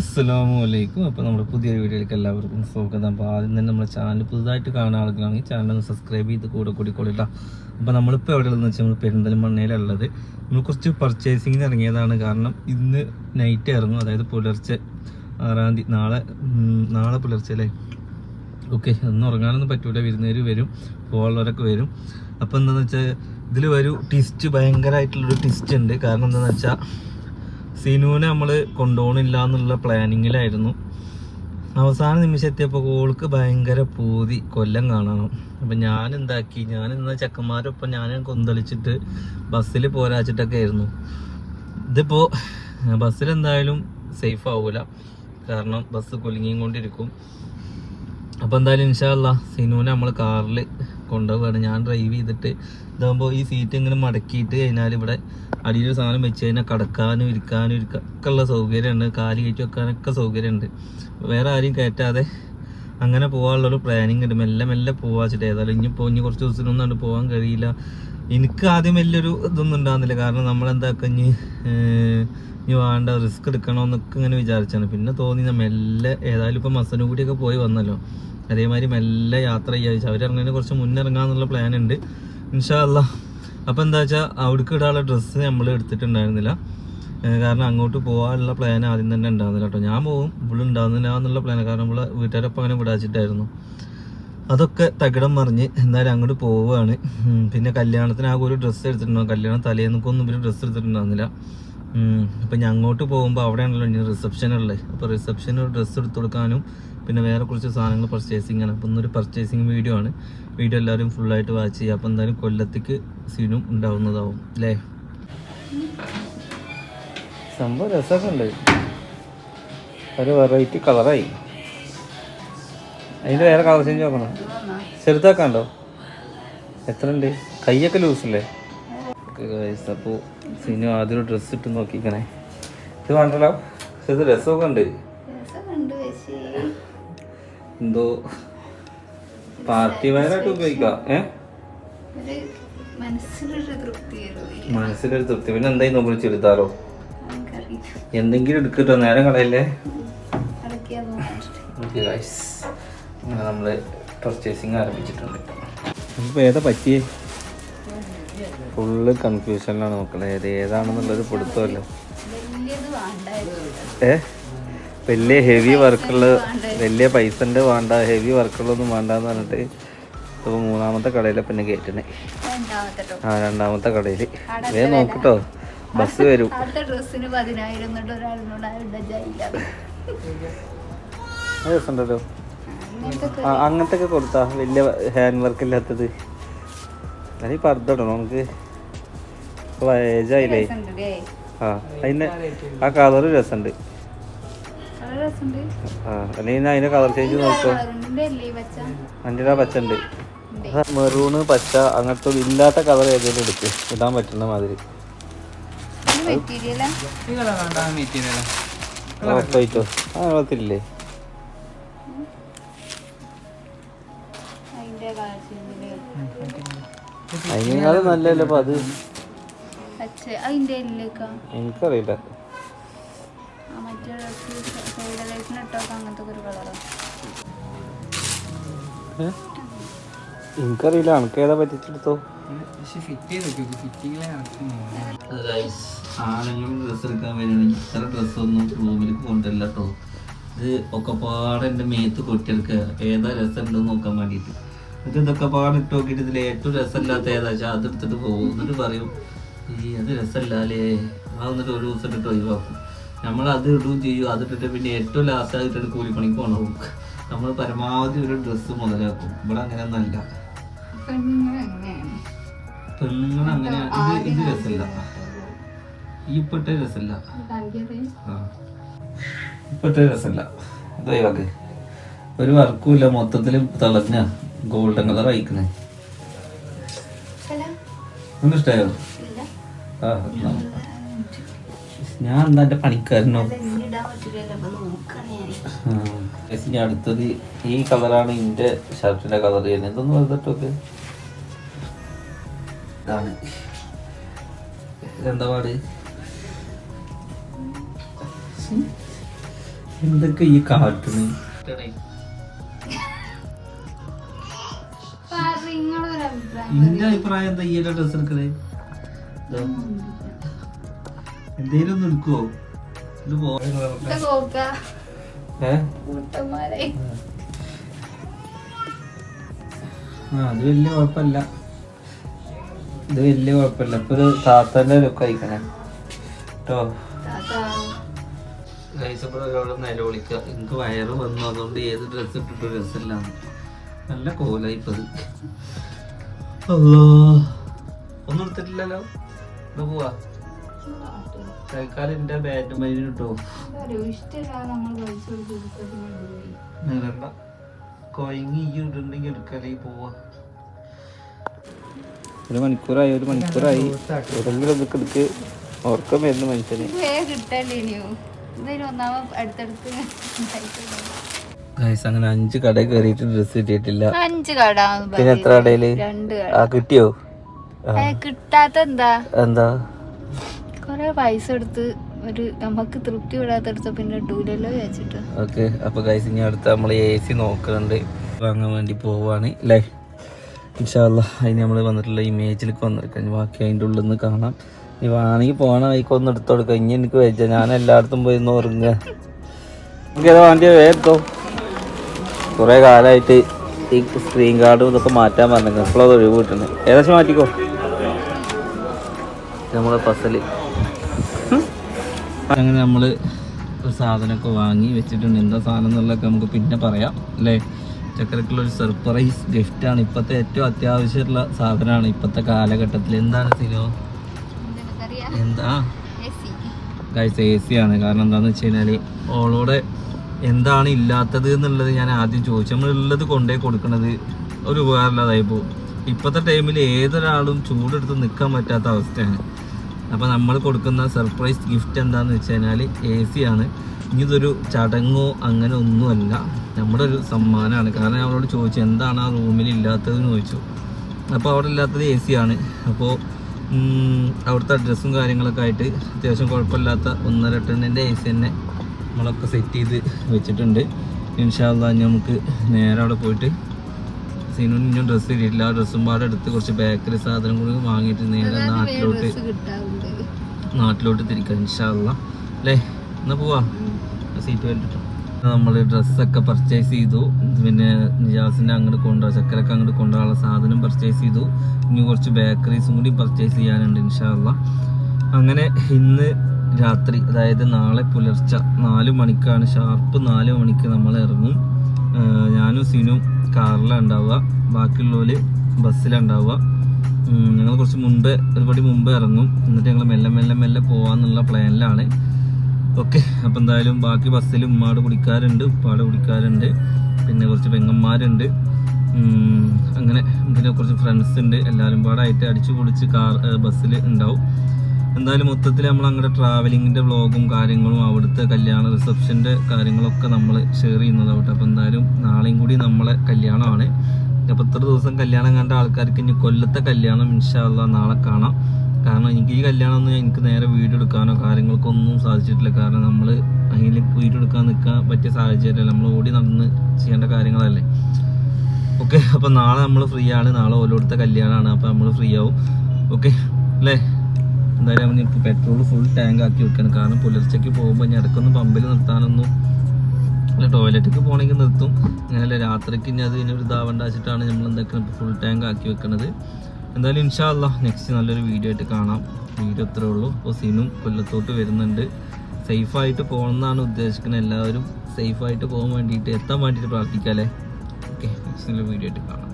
അസ്സലാമു അലൈക്കും അപ്പോൾ നമ്മുടെ പുതിയൊരു വീഡിയോയിലേക്ക് എല്ലാവർക്കും സ്വാഗതം. അപ്പോൾ ആദ്യം തന്നെ നമ്മുടെ ചാനൽ പുതുതായിട്ട് കാണുന്ന ആളുകളാണെങ്കിൽ ചാനൽ ഒന്ന് സബ്സ്ക്രൈബ് ചെയ്ത് കൂടെ കൂടിക്കൊള്ളില്ല അപ്പോൾ നമ്മളിപ്പോൾ എവിടെയുള്ളതെന്ന് വെച്ചാൽ നമ്മൾ പെരിന്തൽമണ്ണയിലുള്ളത് നമ്മൾ കുറച്ച് പർച്ചേസിങ്ങിന് ഇറങ്ങിയതാണ്. കാരണം ഇന്ന് നൈറ്റ് ഇറങ്ങും അതായത് പുലർച്ചെ ആറാം തീയതി. നാളെ നാളെ പുലർച്ചെ അല്ലേ? ഓക്കെ ഒന്നും ഉറങ്ങാനൊന്നും പറ്റൂല. വിരുന്നേര് വരും. പോകാനുള്ളവരൊക്കെ വരും. അപ്പോൾ എന്താണെന്ന് വെച്ചാൽ ഇതിൽ ഒരു ടിസ്റ്റ് ഭയങ്കരമായിട്ടുള്ളൊരു ട്വിസ്റ്റ് ഉണ്ട്. കാരണം എന്താണെന്ന് വെച്ചാൽ സിനുവിനെ നമ്മൾ കൊണ്ടുപോകണില്ല എന്നുള്ള പ്ലാനിങ്ങിലായിരുന്നു അവസാന നിമിഷം എത്തിയപ്പോൾ ഓൾക്ക് ഭയങ്കര പൂതി കൊല്ലം കാണണം. അപ്പം ഞാൻ എന്താക്കി ഞാൻ ഇന്ന ചെക്കന്മാരൊപ്പം ഞാൻ കൊന്തളിച്ചിട്ട് ബസ്സിൽ പോരാച്ചിട്ടൊക്കെ ആയിരുന്നു ഇതിപ്പോൾ ബസ്സിൽ എന്തായാലും സേഫ് ആവൂല. കാരണം ബസ് കുലുങ്ങിയും കൊണ്ടിരിക്കും അപ്പോൾ എന്തായാലും ഇൻഷാല്ല സിനുവിനെ നമ്മൾ കാറിൽ കൊണ്ടുപോവുകയാണ് ഞാൻ ഡ്രൈവ് ചെയ്തിട്ട് ഇതാകുമ്പോൾ ഈ സീറ്റ് ഇങ്ങനെ മടക്കിയിട്ട് കഴിഞ്ഞാൽ ഇവിടെ അടിയിൽ സാധനം വെച്ച് കഴിഞ്ഞാൽ കടക്കാനും ഇരിക്കാനും ഇരിക്ക ഒക്കെ ഉള്ള സൗകര്യമുണ്ട്. കാൽ കയറ്റി വെക്കാനൊക്കെ സൗകര്യമുണ്ട്. വേറെ ആരെയും കയറ്റാതെ അങ്ങനെ പോകാനുള്ളൊരു പ്ലാനിങ് ഉണ്ട്. മെല്ലെ മെല്ലെ പോവാച്ചിട്ട് ഏതായാലും ഇനിയിപ്പോൾ ഇനി കുറച്ച് ദിവസത്തിനൊന്നും പോകാൻ കഴിയില്ല. എനിക്ക് ആദ്യം വലിയൊരു ഇതൊന്നും ഉണ്ടാകുന്നില്ല കാരണം നമ്മളെന്താക്കുക ഇനി ഇനി വേണ്ട റിസ്ക് എടുക്കണമെന്നൊക്കെ ഇങ്ങനെ വിചാരിച്ചാണ്. പിന്നെ തോന്നി മെല്ലെ ഏതായാലും ഇപ്പം മസനഗുഡിയൊക്കെ പോയി വന്നല്ലോ. അതേമാതിരി മെല്ലെ യാത്ര ചെയ്യാ വെച്ചാൽ അവരിറങ്ങുന്നതിന് കുറച്ച് മുന്നിറങ്ങാന്നുള്ള പ്ലാൻ ഉണ്ട്. ഇൻഷാ ഇൻഷാല്ല അപ്പോൾ എന്താ വെച്ചാൽ അവിടേക്ക് ഇടാനുള്ള ഡ്രസ്സ് നമ്മൾ എടുത്തിട്ടുണ്ടായിരുന്നില്ല. കാരണം അങ്ങോട്ട് പോകാനുള്ള പ്ലാൻ ആദ്യം തന്നെ ഉണ്ടാകുന്നില്ല കേട്ടോ. ഞാൻ പോകും ഇവിടെ ഉണ്ടാകുന്നില്ല എന്നുള്ള പ്ലാൻ കാരണം ഇവിടെ വീട്ടുകാരൊപ്പം അങ്ങനെ വിടാച്ചിട്ടായിരുന്നു. അതൊക്കെ തകിടം മറിഞ്ഞ് എന്തായാലും അങ്ങോട്ട് പോവുകയാണ്. പിന്നെ കല്യാണത്തിന് ആകെ ഒരു ഡ്രസ്സ് എടുത്തിട്ടുണ്ടാകും കല്യാണം തലേന്നൊക്കൊന്നും പിന്നെ ഡ്രസ്സ് എടുത്തിട്ടുണ്ടാകുന്നില്ല അപ്പം ഞാൻ അങ്ങോട്ട് പോകുമ്പോൾ അവിടെയാണല്ലോ ഇനി റിസപ്ഷൻ ഉള്ളത്. അപ്പോൾ റിസപ്ഷന് ഒരു ഡ്രസ്സ് എടുത്തു കൊടുക്കാനും പിന്നെ വേറെ കുറച്ച് സാധനങ്ങൾ പർച്ചേസിംഗ് ആണ്. അപ്പം ഇന്നൊരു പർച്ചേസിങ് വീഡിയോ ആണ്. വീഡിയോ എല്ലാവരും ഫുള്ളായിട്ട് വാച്ച് ചെയ്യുക. അപ്പം എന്തായാലും കൊല്ലത്തേക്ക് സീനും ഉണ്ടാവുന്നതാവും. അല്ലേ സംഭവം രസമൊക്കെ ഉണ്ട് ഒരു വെറൈറ്റി കളറായി അതിന്റെ വേറെ കളർ ചേഞ്ച് നോക്കണം. ചെറുതാക്കാണ്ടോ? എത്ര ഉണ്ട് കൈയൊക്കെ ലൂസല്ലേ അപ്പോൾ സിനു ആദ്യം ഡ്രസ്സ് ഇട്ട് നോക്കിക്കണേ. ഇത് വേണ്ടല്ലോ? ഇത് രസമൊക്കെ ഉണ്ട്. എന്തോ പാർട്ടി വയറായിട്ട് ഉപയോഗിക്കാം. ഏ? മനസ്സിലൊരു തൃപ്തി പിന്നെ എന്തായി നോക്കി ചെറുതാറോ എന്തെങ്കിലും എടുക്കട്ടോ നേരം കളയല്ലേ? അങ്ങനെ നമ്മൾ പർച്ചേസിങ് ആരംഭിച്ചിട്ടുണ്ട്. നമുക്ക് ഏതാ പറ്റിയേ? ഫുള്ള് കൺഫ്യൂഷനിലാണ് മക്കളെ. ഏത് ഏതാണെന്നുള്ളത് പൊടുത്തല്ലോ ഏഹ് വലിയ ഹെവി വർക്കുള്ള വലിയ പൈസന്റെ വേണ്ട ഹെവി വർക്കുകളൊന്നും വേണ്ടെന്ന് പറഞ്ഞിട്ട് ഇപ്പോൾ മൂന്നാമത്തെ കടയിലെ പിന്നെ കയറ്റണേ ആ രണ്ടാമത്തെ കടയിൽ വേ നോക്കട്ടോ ബസ് വരും. രസമുണ്ടല്ലോ അങ്ങനത്തെ ആ അങ്ങനത്തെ ഒക്കെ കൊടുത്താ വലിയ ഹാൻഡ് വർക്ക് ഇല്ലാത്തത്. അത് പർദ്ദ ഇടണം നമുക്ക്. ഏജായില്ലേ ആ അതിന് ആ കളർ രസമുണ്ട്. അതിന്റെ കളർ ചേഞ്ച് നോക്കോ. അല്ലേ പച്ച? ഉണ്ട്. മെറൂണ് പച്ച അങ്ങനത്തെ ഇല്ലാത്ത കളർ ഏതെങ്കിലും എടുക്ക്. ഇടാൻ പറ്റുന്ന മാതിരി. മെറ്റീരിയലാ ഉറപ്പായിട്ടോ ആ? അതിനേക്കാളും നല്ലല്ലോ അപ്പൊ അത്? എനിക്കറിയില്ല. ഇട്ടോക്കെ അങ്ങനത്തെ ഒരു കളറാ. ഏ? എനിക്കറിയില്ല എനിക്ക് ഏതാ പറ്റിച്ചെടുത്തോ? ആണുങ്ങൾ ഡ്രസ്സ് എടുക്കാൻ വരുന്നത് ഇത്ര ഡ്രസ്സൊന്നും റൂമിൽ കൊണ്ടല്ല കേട്ടോ ഇത് ഒക്കെ പാടെ എന്റെ മേത്ത് കൊട്ടിയെടുക്കുക. ഏതാ രസം ഉണ്ടെന്ന് നോക്കാൻ വേണ്ടിയിട്ട്. എന്നിട്ട് ഇതൊക്കെ പാടെ ഇട്ട് നോക്കിയിട്ട് ഇതിൽ ഏറ്റവും രസമില്ലാത്ത ഏതാ വെച്ചാൽ അത് എടുത്തിട്ട് പോകും. എന്നിട്ട് പറയും ഈ അത് രസമല്ലേ ആ എന്നിട്ട് ഒരു ദിവസം ഇട്ട് ഒഴിവാക്കും. നമ്മൾ അത് ഇടുകയും ചെയ്യും. അത് ഇട്ടിട്ട് പിന്നെ ഏറ്റവും ലാസ്റ്റ് അത് ഇട്ടിട്ട് കൂലിപ്പണിക്ക് കൊണ്ടുപോകും നമ്മൾ പരമാവധി ഒരു ഡ്രസ്സ് മുതലാക്കും. ഇവിടെ അങ്ങനെയൊന്നല്ല പെണ്ണുങ്ങൾ അങ്ങനെ ഇത് ഇത് രസമില്ല. ഈ ഇപ്പോഴത്തെ രസമില്ല. ഇപ്പോഴത്തെ രസമില്ല. ഇത് ഒഴിവാക്ക് ഒരു വർക്കും ഇല്ല. മൊത്തത്തിൽ തിളഞ്ഞ ഗോൾഡൻ കളർ അയക്കണേ ഒന്നിഷ്ടായോ ഇഷ്ടമായോ ആ. ഞാൻ എന്താ എന്റെ പണിക്കാരനോ? ഇനി അടുത്തത് ഈ കളറാണ് എന്റെ ഷർട്ടിന്റെ കളർ ചെയ്യുന്നത്. ഇതൊന്ന് വെറുതെട്ടൊക്കെ? ഇതാണ്. എന്താ പാട്? എന്തൊക്കെ ഈ കാട്ടുന്നു നിന്റെ എന്റെ അഭിപ്രായം എന്താ? ഈ ഡ്രസ് എടുക്കണേ? എന്തേലും ഒന്ന് എടുക്കുവോ? ഇത് ആ. അത് വലിയ കുഴപ്പമില്ല. ഇത് വലിയ കുഴപ്പമില്ല. ഇപ്പൊ ഒരു താത്തന്റെ ലുക്ക് അയക്കണേ കേട്ടോ താത്താ. നിലവിളിക്കുക എനിക്ക് വയറ് വന്നു. അതുകൊണ്ട് ഏത് ഡ്രസ്സ് ഇട്ടിട്ട് ഡ്രസ്സല്ല നല്ല കോലായി ഇപ്പത് അല്ലോ ഒന്നും എടുത്തിട്ടില്ലല്ലോ. ഇത് പോവാ. തൽക്കാലം എന്റെ ബാറ്റ് മൈന് കിട്ടോ നേരണ്ട കൊയങ്ങി ഈ ഇടുണ്ടെങ്കിൽ എടുക്കലേ പോവാ. ഒരു മണിക്കൂറായി ഒരു മണിക്കൂറായി. ഏതെങ്കിലും ഒന്ന് എടുക്ക് ഓർക്കം വരുന്നു മനുഷ്യന്. അങ്ങനെ അഞ്ച് കട കയറിയിട്ട് ഡ്രസ് കിട്ടിയിട്ടില്ല. അഞ്ച് കട പിന്നെ എത്ര കടയിൽ? രണ്ട് ആ കിട്ടിയോ? ആ, കിട്ടാത്ത എന്താ എന്താ? കൊറേ പൈസ എടുത്ത് ഒരു നമുക്ക് തൃപ്തി വിടാത്തെടുത്ത പിന്നെ ഡൂലല്ലോ വെച്ചിട്ട് ഓക്കെ അപ്പൊ ഗൈസ് ഇനി അടുത്ത നമ്മൾ എ സി നോക്കുന്നുണ്ട് വാങ്ങാൻ വേണ്ടി പോവാണ് അല്ലേ ഇൻഷാല്ല അതിന് നമ്മൾ വന്നിട്ടുള്ള ഇമേജിലേക്ക് വന്നിരിക്കാം ബാക്കി അതിന്റെ ഉള്ളിൽ നിന്ന് കാണാം. ഇനി വേണമെങ്കിൽ പോകണ വഴിക്ക് ഒന്ന് എടുത്തു കൊടുക്കാം. ഇനി എനിക്ക് വെച്ച ഞാൻ എല്ലായിടത്തും പോയി ഒന്ന് ഉറങ്ങുക. എനിക്ക് ഏതാ വേണ്ടിയ? വേഗത്തോ കുറേ കാലമായിട്ട് ഈ സ്ക്രീൻ കാർഡും ഇതൊക്കെ മാറ്റാൻ പറഞ്ഞു ഇപ്പോഴത് ഒഴിവ് കിട്ടുന്നത്. ഏകദേശം മാറ്റിക്കോ. നമ്മളെ പസൽ അങ്ങനെ നമ്മൾ ഒരു സാധനമൊക്കെ വാങ്ങി വെച്ചിട്ടുണ്ട്. എന്താ സാധനം എന്നുള്ളതൊക്കെ നമുക്ക് പിന്നെ പറയാം അല്ലേ? ചക്കരക്കുള്ള ഒരു സർപ്രൈസ് ഗിഫ്റ്റാണ് ഇപ്പോഴത്തെ ഏറ്റവും അത്യാവശ്യമുള്ള സാധനമാണ് ഇപ്പോഴത്തെ കാലഘട്ടത്തിൽ എന്താണ് സിനോ എന്താ? ഗൈസ് എ സി ആണ്. കാരണം എന്താണെന്ന് വെച്ച് കഴിഞ്ഞാൽ ഓളോടെ എന്താണ് ഇല്ലാത്തത് എന്നുള്ളത് ഞാൻ ആദ്യം ചോദിച്ചു. നമ്മൾ ഉള്ളത് കൊണ്ടേ കൊടുക്കുന്നത് ഒരു ഉപകാരമില്ലാതായി പോകും. ഇപ്പോഴത്തെ ടൈമിൽ ഏതൊരാളും ചൂടെടുത്ത് നിൽക്കാൻ പറ്റാത്ത അവസ്ഥയാണ്. അപ്പോൾ നമ്മൾ കൊടുക്കുന്ന സർപ്രൈസ് ഗിഫ്റ്റ് എന്താണെന്ന് വെച്ച് കഴിഞ്ഞാൽ എ സി ആണ്. ഇനി ഇതൊരു ചടങ്ങോ അങ്ങനെ ഒന്നുമല്ല. നമ്മുടെ ഒരു സമ്മാനമാണ്. കാരണം ഞാൻ അവളോട് ചോദിച്ചു എന്താണ് ആ റൂമിൽ ഇല്ലാത്തതെന്ന് ചോദിച്ചു. അപ്പോൾ അവിടെ ഇല്ലാത്തത് എ സി ആണ് അപ്പോൾ അവിടുത്തെ അഡ്രസ്സും കാര്യങ്ങളൊക്കെ ആയിട്ട് അത്യാവശ്യം കുഴപ്പമില്ലാത്ത ഒന്നര ടണ്ണിന്റെ എ സി തന്നെ നമ്മളൊക്കെ സെറ്റ് ചെയ്ത് വെച്ചിട്ടുണ്ട്. ഇൻഷാല്ല നമുക്ക് നേരെ അവിടെ പോയിട്ട് സീനു ഇനിയും ഡ്രസ്സ് കിട്ടിയിട്ടില്ല ആ ഡ്രസ്സും പാടെ എടുത്ത് കുറച്ച് ബേക്കറി സാധനം കൂടി വാങ്ങിയിട്ട് നേരെ നാട്ടിലോട്ട് നാട്ടിലോട്ട് തിരിക്കാം ഇൻഷാല്ല അല്ലേ എന്നാ പോവാ. സീറ്റ് വേണ്ടിട്ടോ നമ്മൾ ഡ്രസ്സൊക്കെ പർച്ചേസ് ചെയ്തു. പിന്നെ നിജാസിന്റെ അങ്ങോട്ട് കൊണ്ടുപോകാം ചക്കരക്ക് അങ്ങോട്ട് കൊണ്ടുപോകാനുള്ള സാധനം പർച്ചേസ് ചെയ്തു. ഇനി കുറച്ച് ബേക്കറീസും കൂടി പർച്ചേസ് ചെയ്യാനുണ്ട് ഇൻഷാല്ല അങ്ങനെ ഇന്ന് രാത്രി അതായത് നാളെ പുലർച്ച നാല് മണിക്കാണ് ഷാർപ്പ് നാല് മണിക്ക് നമ്മൾ ഇറങ്ങും. ഞാനും സിനും കാറിലാണ് ഉണ്ടാവുക ബാക്കിയുള്ളവർ ബസ്സിലുണ്ടാവുക ഞങ്ങൾ കുറച്ച് മുമ്പേ ഒരുപടി മുമ്പേ ഇറങ്ങും. എന്നിട്ട് ഞങ്ങൾ മെല്ലെ മെല്ലെ മെല്ലെ പോവാന്നുള്ള പ്ലാനിലാണ്. ഓക്കെ അപ്പം എന്തായാലും ബാക്കി ബസ്സിൽ ഉമ്മാട് കുടിക്കാറുണ്ട് ഉപ്പാട് കുടിക്കാറുണ്ട്. പിന്നെ കുറച്ച് പെങ്ങന്മാരുണ്ട്. അങ്ങനെ പിന്നെ കുറച്ച് ഫ്രണ്ട്സ് ഉണ്ട്. എല്ലാവരും പാടായിട്ട് അടിച്ചു പൊളിച്ച് കാർ ബസ്സിൽ ഉണ്ടാവും. എന്തായാലും മൊത്തത്തിൽ നമ്മൾ അങ്ങോട്ട് ട്രാവലിങ്ങിന്റെ വ്ളോഗും കാര്യങ്ങളും അവിടുത്തെ കല്യാണ റിസപ്ഷന്റെ കാര്യങ്ങളൊക്കെ നമ്മൾ ഷെയർ ചെയ്യുന്നതാവട്ടെ അപ്പോൾ എന്തായാലും നാളെയും കൂടി നമ്മളെ കല്യാണമാണ്. അപ്പോൾ ഇത്ര ദിവസം കല്യാണം കണ്ട ആൾക്കാർക്ക് ഇനി കൊല്ലത്തെ കല്യാണം ഇൻഷാല്ല നാളെ കാണാം. കാരണം എനിക്ക് ഈ കല്യാണം ഒന്നും എനിക്ക് നേരെ വീഡിയോ എടുക്കാനോ കാര്യങ്ങൾക്കൊന്നും സാധിച്ചിട്ടില്ല. കാരണം നമ്മൾ അതിൽ വീഡിയോ എടുക്കാൻ നിൽക്കാൻ പറ്റിയ സാഹചര്യമല്ല. നമ്മൾ ഓടി നടന്ന് ചെയ്യേണ്ട കാര്യങ്ങളല്ലേ. ഓക്കെ അപ്പോൾ നാളെ നമ്മൾ ഫ്രീ ആണ്. നാളെ ഓരോരുത്ത കല്യാണമാണ്. അപ്പോൾ നമ്മൾ ഫ്രീ ആവും. ഓക്കെ അല്ലേ? എന്തായാലും അവന് ഇപ്പോൾ പെട്രോൾ ഫുൾ ടാങ്ക് ആക്കി വെക്കണം. കാരണം പുലർച്ചയ്ക്ക് പോകുമ്പോൾ ഇനി ഇടയ്ക്കൊന്നും പമ്പിൽ നിർത്താനൊന്നും ടോയ്ലറ്റൊക്കെ പോകണമെങ്കിൽ നിർത്തും. അങ്ങനെയല്ല രാത്രിക്ക് ഇനി അത് ഇനി ഒരു ഇതാവേണ്ട വെച്ചിട്ടാണ് നമ്മൾ എന്തൊക്കെയാണ് ഇപ്പോൾ ഫുൾ ടാങ്ക് ആക്കി വെക്കുന്നത് എന്തായാലും ഇൻഷാല്ല നെക്സ്റ്റ് നല്ലൊരു വീഡിയോ ആയിട്ട് കാണാം. വീഡിയോ ഇത്രേ ഉള്ളൂ. അപ്പോൾ സീനും കൊല്ലത്തോട്ട് വരുന്നുണ്ട്. സേഫായിട്ട് പോകണം എന്നാണ് ഉദ്ദേശിക്കുന്നത് എല്ലാവരും സേഫായിട്ട് പോകാൻ വേണ്ടിയിട്ട് എത്താൻ വേണ്ടിയിട്ട് പ്രാർത്ഥിക്കാം അല്ലേ ഓക്കെ നെക്സ്റ്റ് നല്ല വീഡിയോ ആയിട്ട് കാണാം.